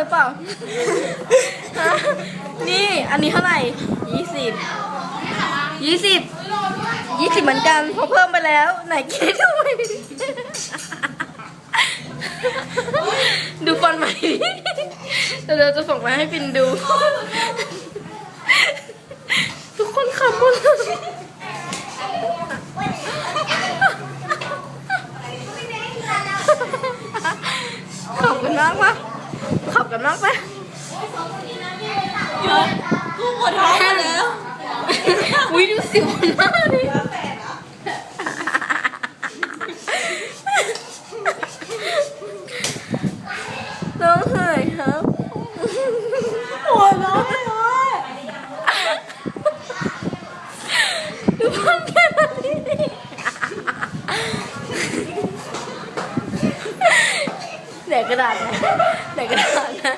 หรือเปล่าฮะนี่อันนี้เท่าไหร่ยี่สิบยี่สิบยี่สิบเหมือนกันเพราะเพิ่มไปแล้ว ไหนคิดทำไมดูฟันใหม่เดี๋ยวเราจะส่งมาให้ปินดู ทุกคนขำหมดขับกันมากปะ ขับกันมากปะกูปวดท้องมาแล้ว อุ้ยดูสิวหน้าดิ แดกกระดาษนะแดกกระดาษนะ